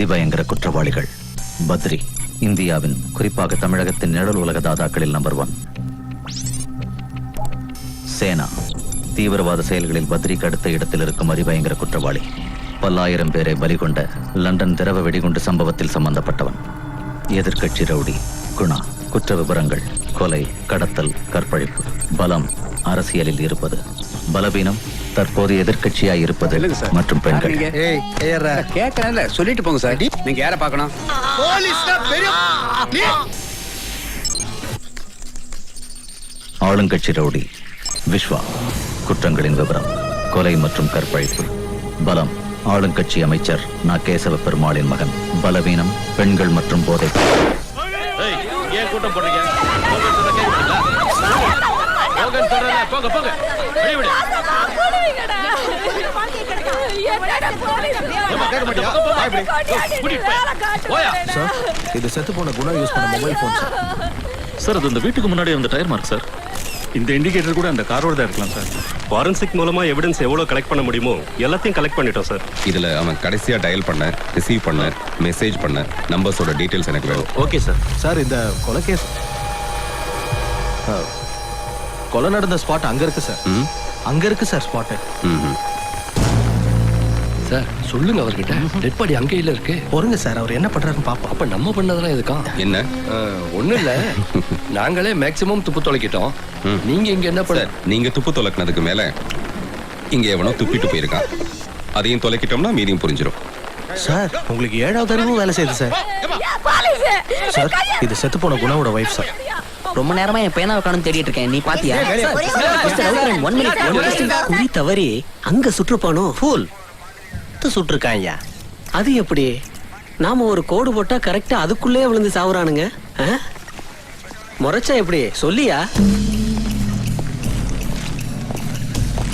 அதிபயங்கர குற்றவாளிகள். பத்ரி இந்தியாவின் குறிப்பாக தமிழகத்தின் நிழல் உலக தாதாக்களில் நம்பர் ஒன் சேனா தீவிரவாத செயல்களில் பத்ரிக்கு அடுத்த இடத்தில் இருக்கும் அதிபயங்கர குற்றவாளி. பல்லாயிரம் பேரை பலிகொண்ட லண்டன் திரவ வெடிகுண்டு சம்பவத்தில் சம்பந்தப்பட்டவன். எதிர்கட்சி ரவுடி குணா குற்ற விவரங்கள் கொலை கடத்தல் கற்பழிப்பு பலம் அரசியலில் இருப்பது. பலவீனம் தற்போது எதிர்க்கட்சியாய் இருப்பது. மற்றும் பெண்கள். கேட்கறேன்ல சொல்லிட்டு போங்க சார். நீங்க யார பார்க்கணும்? ஆளுங்கட்சி ரவுடி விஸ்வா குற்றங்களின் விவரம் கொலை மற்றும் கற்பழிப்பு. பலம் ஆளுங்கட்சி அமைச்சர் நா. கேசவ பெருமாளின் மகன். பலவீனம் பெண்கள் மற்றும் போதை ஏய், ஏன் கூட்டம் போடுறீங்க? போங்க போங்க. வெளிய விடு. சார் இது செத்து போன குணா யூஸ் பண்ண மொபைல் ஃபோன் சார். சார் அது இந்த வீட்டுக்கு முன்னாடி அந்த டயர் மார்க் சார். இந்த இண்டிகேட்டர் கூட அந்த காரோட தான் இருக்கலாம் சார். ஃபாரன்சிக் மூலமா எவிடன்ஸ் எவ்வளவு கலெக்ட் பண்ண முடியுமோ எல்லாத்தையும் கலெக்ட் பண்ணிட்டோம் சார். இதுல அவன் கடைசியா டயல் பண்ண ரிசீவ் பண்ண மெசேஜ் பண்ண நம்பர்ஸோட டீடைல்ஸ் எனக்கு வேணும். ஓகே சார் சார் இந்த கொலை கேஸ் ஆ, கொலை நடந்த ஸ்பாட் அங்க இருக்கு சார் ம். அங்க இருக்கு சார் ஸ்பாட் ம்ஹும். சார் சொல்லுங்க அவர்கிட்ட. டெட் பாடி அங்கேயில இருக்கு. பொறுங்க சார் அவர் என்ன பண்றாருன்னு பாப்போம். அப்ப நம்ம பண்ணதெல்லாம் எதுக்கா என்ன? ஒண்ணும் இல்ல. நாங்களே மேக்சிமம் துப்பு தொலைக்கிட்டோம். ம். நீங்க இங்க என்ன பண்ண சார் நீங்க துப்பு தொலைக்கினதுக்கு மேல இங்க எவனோ துப்பிட்டு போயிருக்கான். அதையும் தொலைக்கிட்டோம்னா மீதியும் புரிஞ்சிடும் சார் உங்களுக்கு ஏழாவது அறிவும் வேலை செய்யுது சார் சார் இது செத்து போன குணாவோட ஒய்ஃப் சார் ரொம்ப நேரமா என் பேனாவை காணும் தேடிட்டு இருக்கேன். நீ பாத்தியா? one question. குறி தவறி அங்க சுற்றுப்பானோ? ஃபூல் சுட்டிருக்கான் ஐயா அது எப்படி? நாம ஒரு கோடு போட்டா கரெக்டா அதுக்குள்ளே விழுந்து சாவுறானுங்க. ஆ? முறைச்சா எப்படி? சொல்லியா?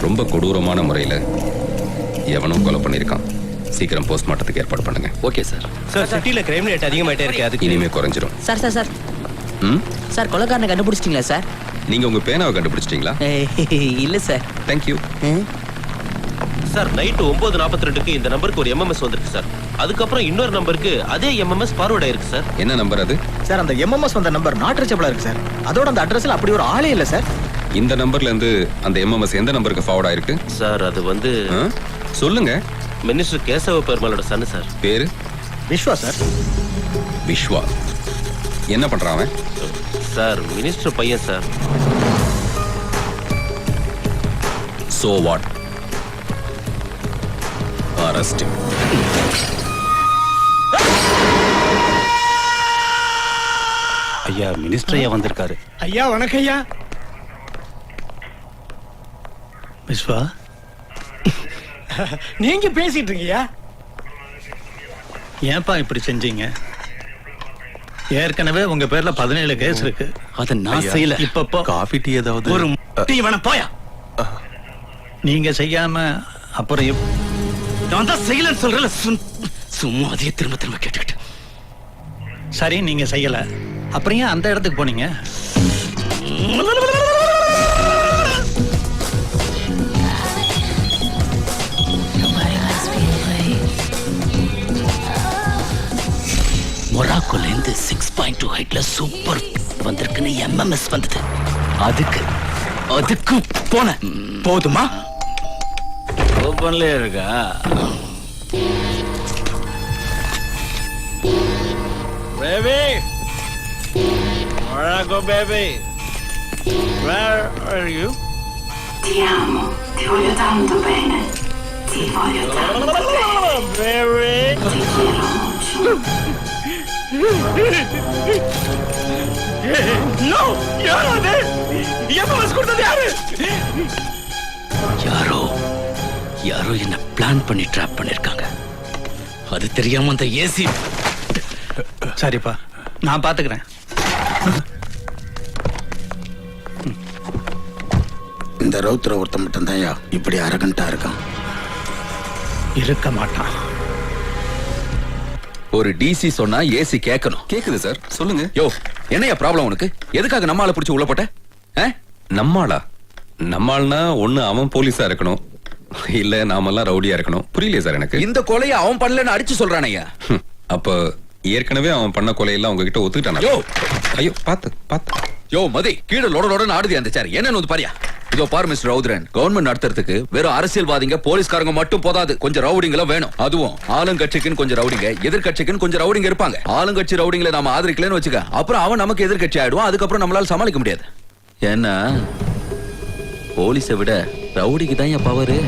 ரொம்ப கொடூரமான முறையில எவனும் கொலை பண்ணியிருக்கான். சீக்கிரம் போஸ்ட்மார்ட்டத்துக்கு ஏற்பாடு பண்ணுங்க. ஓகே சார் சார் சிட்டில கிரைம் ரேட் அதிகமாயிட்டே இருக்கு அதுக்கு இனிமே குறைஞ்சிரும். சார் சார் சார் சார் கொலைக்காரனை கண்டுபிடிச்சிட்டீங்களா சார்? நீங்க உங்க பேனாவை கண்டுபிடிச்சிட்டீங்களா? இல்ல சார். தேங்க்யூ சார் நைட்டு ஒன்பது நாற்பத்தி ரெண்டுக்கு இந்த நம்பருக்கு ஒரு எம்எம்எஸ் வந்திருக்கு சார். அதுக்கப்புறம் இன்னொரு நம்பருக்கு அதே எம்எம்எஸ் ஃபார்வர்ட் ஆயிருக்கு சார். என்ன நம்பர் அது? சார் அந்த எம்எம்எஸ் வந்த நம்பர் நாட் ரீச்சபிளா இருக்கு சார். அதோட அந்த அட்ரஸ்ல அப்படி ஒரு ஆளே இல்ல சார். இந்த நம்பர்ல இருந்து அந்த எம்எம்எஸ் எந்த நம்பருக்கு ஃபார்வர்ட் ஆயிருக்கு? சார் அது வந்து? சொல்லுங்க. மினிஸ்டர் கேசவ பெருமாளோட சன்னு சார். பேரு? விஸ்வா சார். விஸ்வா என்ன பண்றான் அவன்? சார் மினிஸ்டர் பையன் சார். சோ வாட் அரஸ்ட் ஐயா மினிஸ்டர் ஐயா வந்திருக்காரு. ஐயா வணக்கம் ஐயா விஸ்வா நீங்க பேசிட்டு இருக்கீங்க. ஏன்பா இப்படி செஞ்சீங்க? ஏற்கனவே உங்க பேர்ல பதினேழு கேஸ் இருக்கு. அத நான் செய்யல. இப்பப்போ காஃபி டீ ஏதாவது? ஒரு டீ வேணா போயா. நீங்க செய்யாம அப்புறம் நான் தான் செய்யலன்னு சொல்றேன் சும்மா அதையே திரும்ப திரும்ப கேட்டுக்கிட்டு. சரி நீங்க செய்யல. அப்புறம் ஏன் அந்த இடத்துக்கு போனீங்க? மொராக்கோல இருந்து சிக்ஸ் பாயிண்ட் டூ ஹைட்ல சூப்பர் வந்திருக்குன்னு எம்எம்எஸ் வந்தது அதுக்கு அதுக்கு போனேன் போதுமா ஓப்பன்ல இருக்கா Baby! Morocco, baby! Where are you? Ti amo, ti voglio tanto bene. Ti voglio tanto bene. Baby! Ti quiero No! யார் அது? எம்எம்எஸ் கொடுத்தது யாரு? யாரோ யாரோ என்ன பிளான் பண்ணி ட்ராப் பண்ணிருக்காங்க அது தெரியாம அந்த ஏசி சரிப்பா நான் பாத்துக்கிறேன் இந்த ரவுத்ர ஒருத்தன் மட்டும் தான் இப்படி அரகண்டா இருக்கான் இருக்க மாட்டான் ஒரு டிசி சொன்னா ஏசி கேட்கணும். கேக்குது சார் சொல்லுங்க. யோ என்னையா ப்ராப்ளம் உனக்கு? எதுக்காக நம்மால பிடிச்சி உள்ள போட்ட? நம்மாளா? நம்மாள்னா ஒண்ணு அவன் போலீஸா இருக்கணும். இல்ல நாமெல்லாம் ரவுடியா இருக்கணும். புரியலையே சார் எனக்கு? இந்த கொலையை அவன் பண்ணலன்னு அடிச்சு சொல்றானய்யா. ஹம், அப்ப ஏற்கனவே அவன் பண்ண கொலையெல்லாம் உங்ககிட்ட ஒத்துக்கிட்டானா! ஐயோ பாத்து பாத்து யோ மதி கீழே லொட லொடன்னு ஆடுது அந்த சார் என்னன்னு வந்து பாரியா இதோ பாரு மிஸ்டர் ரவுத்ரன் கவர்மெண்ட் நடத்துறதுக்கு வெறும் அரசியல்வாதிங்க போலீஸ்காரங்க மட்டும் போதாது. கொஞ்சம் ரவுடிங்களும் வேணும். அதுவும் ஆளுங்கட்சிக்குன்னு கொஞ்சம் ரவுடிங்க எதிர்க்கட்சிக்குன்னு கொஞ்சம் ரவுடிங்க இருப்பாங்க. ஆளுங்கட்சி ரவுடிங்களை நாம ஆதரிக்கலன்னு வச்சுக்க அப்புறம் அவன் நமக்கு எதிர்க்கட்சி ஆயிடுவான் அதுக்கப்புறம் நம்மளால சமாளிக்க முடியாது. ஏன்னா போலீஸை விட ரவுடிக்கு தான் என் பவரு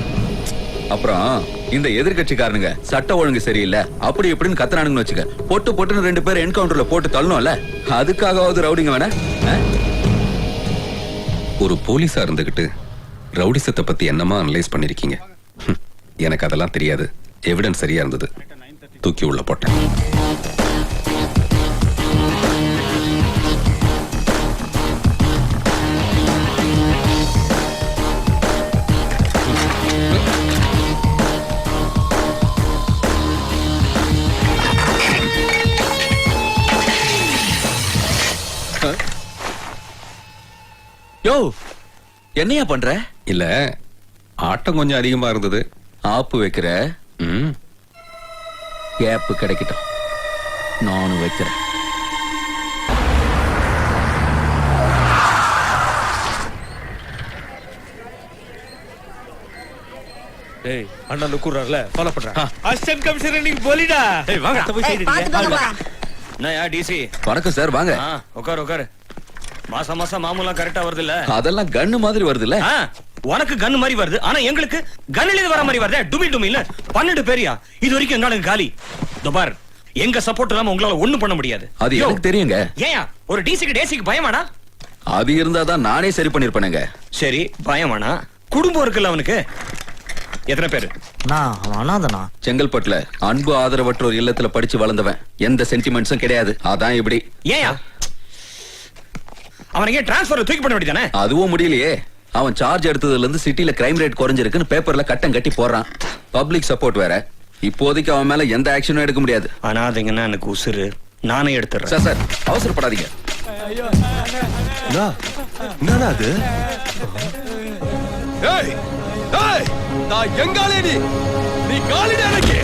அப்புறம் இந்த எதிர்கட்சிக்காரனுங்க சட்ட ஒழுங்கு சரியில்லை அப்படி எப்படின்னு கத்தனானுங்கன்னு வச்சுக்க பொட்டு பொட்டுன்னு ரெண்டு பேர் என்கவுண்டர்ல போட்டு தள்ளணும்ல அதுக்காகவாவது ரவுடிங்க வேணா? ஆ? ஒரு போலீஸா இருந்துகிட்டு ரவுடிசத்தை பத்தி என்னமா அனலைஸ் பண்ணிருக்கீங்க? எனக்கு அதெல்லாம் தெரியாது. எவிடன்ஸ் சரியா இருந்தது. தூக்கி உள்ள போட்டேன். யோ என்னையா பண்ற? இல்ல ஆட்டம் கொஞ்சம் அதிகமா இருந்தது. ஆப்பு வைக்கிற? ம். கேப் கிடைக்கட்டும். நானும் வைக்கிறேன். டேய் அண்ணன் கூறாருல ஃபாலோ பண்றேன். அசிஸ்டன்ட் கமிஷனர் இன்னைக்கு போலிடா. டேய் வாங்க. போய் செய்றீங்க நான் டிசி? வணக்கம் சார் வாங்க. உட்காரு உட்காரு. மாசம் மாசம் மாமூலாம் கரெக்டா வருது இல்ல அதெல்லாம் கன்னு மாதிரி வருதுல்ல? உனக்கு கன் மாதிரி வருது. ஆனா எங்களுக்கு கன்னில வர மாதிரி வருது. டுமி டுமி இல்ல. பன்னெண்டு பேரியா இது வரைக்கும் எங்களுக்கு காலி. இதோ பார் எங்க சப்போர்ட் இல்லாம உங்களால ஒண்ணும் பண்ண முடியாது. அது எனக்கு தெரியுங்க. ஏன் ஒரு டிசிக்கு டேசிக்கு பயமாடா? அது இருந்தாதான் நானே சரி பண்ணிருப்பேனுங்க. சரி பயமானா? குடும்பம் இருக்குல்ல அவனுக்கு? எத்தனை பேரு? நான் அனாதனா? செங்கல்பட்டுல அன்பு ஆதரவற்றோர் இல்லத்துல படிச்சு வளர்ந்தவன். எந்த சென்டிமெண்ட்ஸும் கிடையாது. அதான் இப்படி. ஏயா அவனுக்கு ஏன் டிரான்ஸ்ஃபர் தூக்கி பண்ண வேண்டியதானே? அதுவும் முடியலையே. அவன் சார்ஜ் எடுத்ததுல இருந்து சிட்டில கிரைம் ரேட் குறைஞ்சிருக்குன்னு பேப்பர்ல கட்டம் கட்டி போடுறான். பப்ளிக் சப்போர்ட் வேற. இப்போதைக்கு அவன் மேல எந்த ஆக்ஷனும் எடுக்க முடியாது. அனாதைங்கன்னா எனக்கு உசுரு நானே எடுத்துறேன் சார் சார் அவசரப்படாதீங்க. என்னடா அது? நான் எங்காலே நீ நீ காலிட எனக்கு.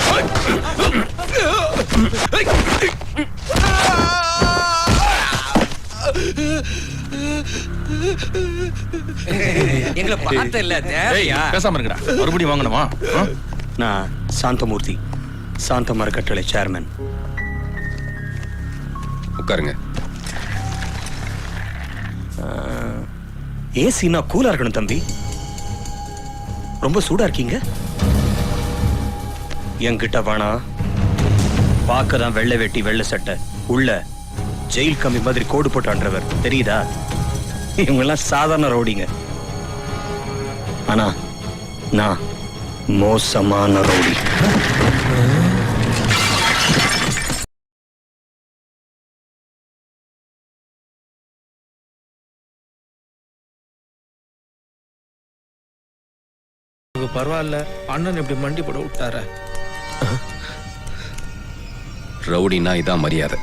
எங்களை பார்த்த இல்ல பேசாம இருக்கடா மறுபடியும் வாங்கணுமா? நான் சாந்தமூர்த்தி சாந்த மரக்கட்டளை சேர்மன் உட்காருங்க. ஏசினா கூலா இருக்கணும் தம்பி. ரொம்ப சூடா இருக்கீங்க. என்கிட்ட வேணா. பார்க்க தான் வெள்ளை வெட்டி வெள்ளை சட்டை. உள்ள ஜெயில் கம்பி மாதிரி கோடு போட்டான்றவர் தெரியுதா? இவங்க எல்லாம் சாதாரண ரவுடிங்க. ஆனா நான் மோசமான ரவுடி. பரவாயில்ல அண்ணன் இப்படி மண்டி போட விட்டார? ரவுடினா இதான் மரியாதை.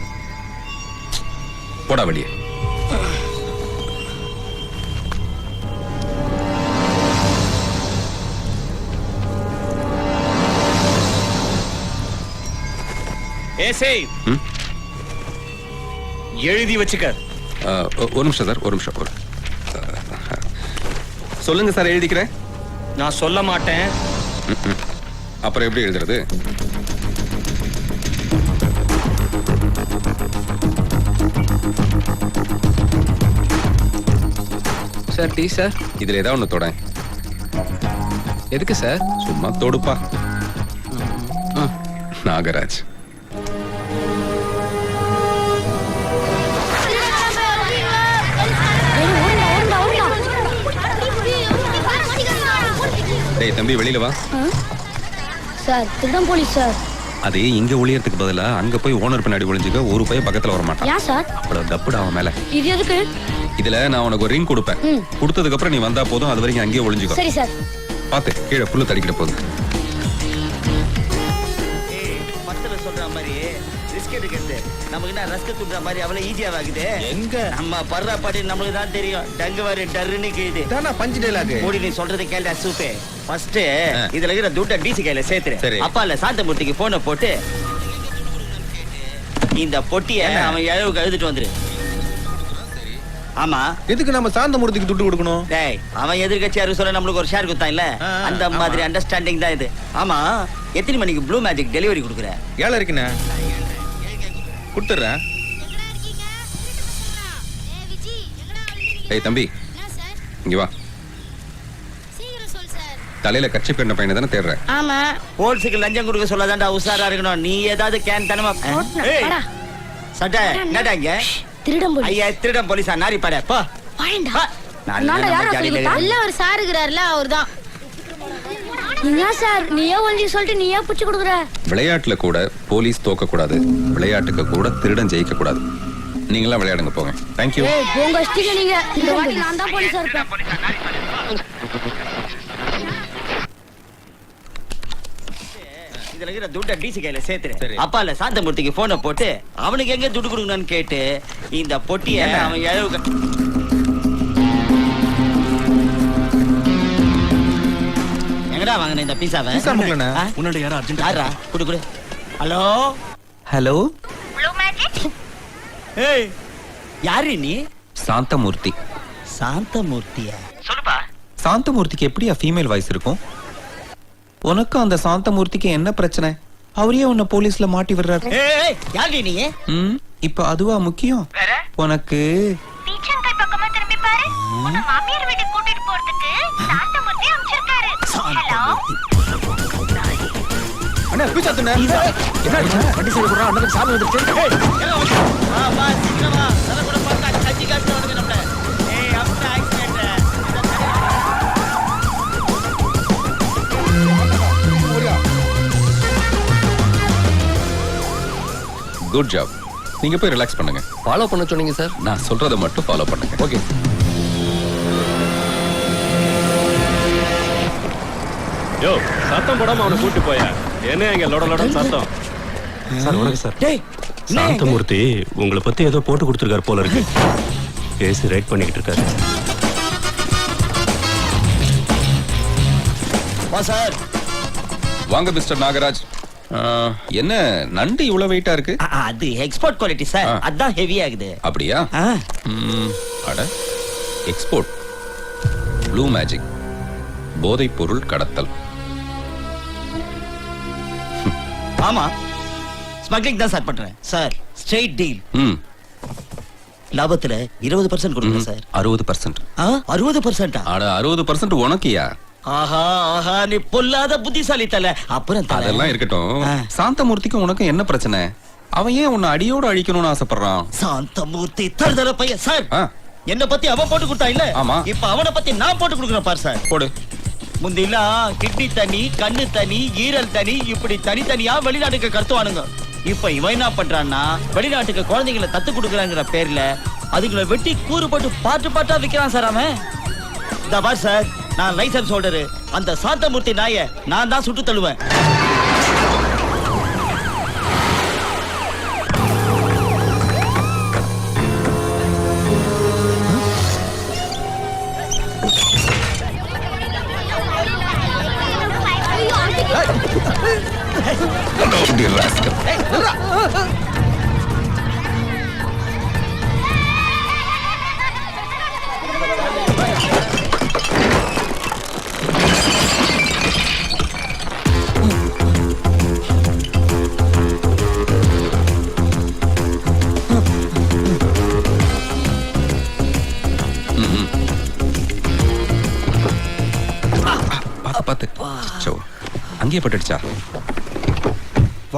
போடா வெளியே. ஏசே ம்? எழுதி வச்சுக்க. ஒரு நிமிஷம் சார் ஒரு நிமிஷம். ஒரு சொல்லுங்க சார் எழுதிக்கிறேன். நான் சொல்ல மாட்டேன். அப்புறம் எப்படி எழுதுறது? Sir tea sir. இதுல ஏதாவது ஒண்ணு தொட. எதுக்கு சார்? சும்மா தொடுப்பா. நாகராஜ். தம்பி வெளியில வா. சார் திருடம் போலீஸ் சார். அது இங்க ஒளியறதுக்கு பதிலா அங்க போய் ஓனர் பின்னாடி ஒளிஞ்சுக்க ஒரு பையன் பக்கத்துல வர மாட்டான் ஏன் சார்? அவ்வளவு டப்புடா அவன் மேல. இது எதுக்கு? இதுல நான் உனக்கு ஒரு ரிங் கொடுப்பேன். கொடுத்ததுக்கு அப்புறம் நீ வந்தா போதும் அது வரைக்கும் அங்கேயே ஒளிஞ்சுக்கோ. சரி சார். பாத்து கீழே புல்லு தடிக்கிட்ட போகுது. பத்துல சொல்ற மாதிரி ரிஸ்க் எடுக்கிறது. நமக்கு என்ன ரஸ்க் துண்ற மாதிரி அவ்வளவு ஈஸியா ஆகுது எங்க? நம்ம படுற பாட்டி நம்மளுக்கு தான் தெரியும். டங்கு வாரி டர்ன்னு கேது தானா பஞ்சு டைலாக் மூடி நீ சொல்றது கேள்டா சூப்பே. ஃபர்ஸ்ட் இதுல இருக்கிற துட்ட டிசி கையில சரி. சேர்த்துரு. அப்பா இல்ல சாந்தமூர்த்திக்கு போனை போட்டு இந்த பொட்டிய அவன் இழவுக்கு எழுதிட்டு வந்துரு. ஆமா. எதுக்கு நம்ம சாந்தமூர்த்திக்கு துட்டு கொடுக்கணும்? டேய் அவன் எதிர்கட்சியாரு சொல்ல நம்மளுக்கு ஒரு ஷேர் கொடுத்தான் இல்ல? அந்த மாதிரி அண்டர்ஸ்டாண்டிங் தான் இது. ஆமா. எத்தனை மணிக்கு ப்ளூ மேஜிக் டெலிவரி கொடுக்குற? ஏழை இருக்குண்ணே கொடுத்துட்றேன். ஏய் தம்பி. இங்க வா. தலையில கட்சி பெண்ண பையனை தானே தேடுறேன் ஆமா. ஹோல்ஸுக்கு லஞ்சம் கொடுக்க சொல்லாதான்டா உஷாரா இருக்கணும். நீ ஏதாவது கேன் தனமா சட்டை என்னடா இங்க? திருடம் ஐயா திருடம் போலீஸா? நாரி பட போ. நல்ல நம்ம ஜாலியில இரு. இல்ல ஒரு சார் இருக்கிறாருல அவர்தான். என்ன சார்? நீயே ஒழிஞ்சு சொல்லிட்டு நீயே புடிச்சு கொடுக்குற? விளையாட்டுல கூட போலீஸ் தோக்க கூடாது விளையாட்டுக்கு கூட திருடன் ஜெயிக்க கூடாது நீங்களாம் விளையாடுங்க போங்க. தேங்க்யூ ஏய் உங்க இஷ்டிங்க நீங்க. இந்த வாட்டி நான் தான் போலீஸா இருப்பேன். இதுல இருக்கிற துட்டை டிசி கையில சேர்த்துரு. அப்பா இல்ல சாந்தமூர்த்திக்கு போனை போட்டு அவனுக்கு எங்க துட்டு கொடுக்கணும்னு கேட்டு இந்த பொட்டிய அவன் இழவுக்கு எங்கடா வாங்கின இந்த பீஸாவை பீஸா முக்கலண்ணே. முன்னாடி யாரோ அர்ஜென்ட் யாரா குடு குடு. ஹலோ? ஹலோ? ஏய் யாரு நீ? சாந்தமூர்த்தி. சாந்தமூர்த்தியா? சாந்தமூர்த்திக்கு எப்படியா ஃபீமேல் வாய்ஸ் இருக்கும்? உனக்கும் அந்த சாந்தமூர்த்திக்கு என்ன பிரச்சனை? அவரே உன்னை போலீஸ்ல மாட்டி விடுறாரு. ஏய் யாரு நீ? ம் இப்ப அதுவா முக்கியம்? உனக்கு? பக்கமா திரும்பி பாரு. உன்னை மாமியார் வீட்டுக்கு கூட்டிட்டு போறதுக்கு சாந்தமூர்த்தி அனுப்பிச்சிருக்காரு அண்ணா துண்ணே என்ன வண்டி சைடு போடுறா அண்ணனுக்கு சாமி வந்துருச்சு. வா வா சீக்கிரம் வா. தர கூட பார்த்தா கஞ்சி காசு வந்து நம்மள. ஏய் அப்பா ஆக்சிடென்ட் குட் ஜாப் நீங்க போய் ரிலாக்ஸ் பண்ணுங்க. ஃபாலோ பண்ண சொன்னீங்க சார் நான் சொல்றதை மட்டும் ஃபாலோ பண்ணுங்க. ஓகே யோ சத்தம் போடாம அவனை கூட்டி போய? என்ன எங்க லொட லொட சத்தம்? சார் வணக்கம் சார். டேய் சாந்தமூர்த்தி உங்களை பத்தி ஏதோ போட்டு கொடுத்துருக்காரு போல இருக்கு. கேஸ் ரைட் பண்ணிக்கிட்டு இருக்காரு. வா சார். வாங்க மிஸ்டர் நாகராஜ். என்ன நண்டு இவ்வளவு வெயிட்டா இருக்கு? அது எக்ஸ்போர்ட் குவாலிட்டி சார். அதான் ஹெவி ஆகுது. அப்படியா? ஆ, ம், அட எக்ஸ்போர்ட் ப்ளூ மேஜிக் போதைப் பொருள் கடத்தல். ஆமா. ஸ்மக்லிங் தான் சார் பண்றேன். சார் ஸ்ட்ரெயிட் டீல் ம். லாபத்துல இருபது பர்சன்ட் கொடுங்க சார் அறுபது பர்சன்ட் அறுபது பர்சன்டா அட அறுபது பர்சன்ட் உனக்கியா? ஆஹா ஆஹா நீ பொல்லாத புத்திசாலி தல அப்புறம் தல. அதெல்லாம் இருக்கட்டும். சாந்தமூர்த்திக்கும் உனக்கும் என்ன பிரச்சனை? அவன் ஏன் உன்னை அடியோட அழிக்கணும்னு ஆசைப்படுறான்? சாந்தமூர்த்தி தருதல பையன் சார் என்ன பத்தி அவன் போட்டு கொடுத்தா இல்ல? ஆமா. இப்ப அவனை பத்தி நான் போட்டு கொடுக்குறேன் பார் சார் போடு. முந்திலாம் கிட்னி தனி கண்ணு தனி ஈரல் தனி இப்படி தனித்தனியா வெளிநாட்டுக்கு கடத்துவானுங்க இப்ப இவன் என்ன பண்றான்னா வெளிநாட்டுக்கு குழந்தைங்களை தத்து கொடுக்குறாங்கிற பேர்ல அதுங்களை வெட்டி கூறு போட்டு பாட்டு பாட்டா விக்கிறான் சார் அவன். இந்த பார் சார் நான் லைசன்ஸ் ஹோல்டரு. அந்த சாந்தமூர்த்தி நாய நான் தான் சுட்டு தள்ளுவேன். Rascal. பாத்து சோ அங்கேயே பட்டுடுச்சா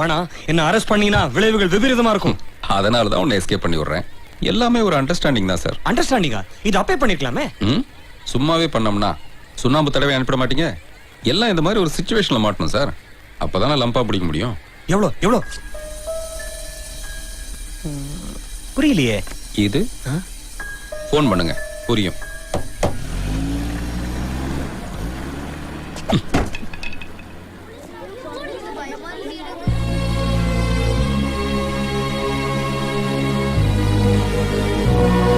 வேணா என்ன அரெஸ்ட் பண்ணீங்கன்னா விளைவுகள் விபரீதமா இருக்கும். அதனால தான் உன்னை எஸ்கேப் பண்ணி விடுறேன். எல்லாமே ஒரு அண்டர்ஸ்டாண்டிங் தான் சார் அண்டர்ஸ்டாண்டிங்கா இது அப்பே பண்ணிருக்கலாமே? ம்? சும்மாவே பண்ணோம்னா சுண்ணாம்பு தடவை அனுப்பிட மாட்டீங்க? எல்லாம் இந்த மாதிரி ஒரு சுச்சுவேஷன்ல மாட்டணும் சார் அப்பதானே லம்பா பிடிக்க முடியும். எவ்வளோ எவ்வளோ? புரியலையே. இது? ஃபோன் பண்ணுங்க. புரியும்.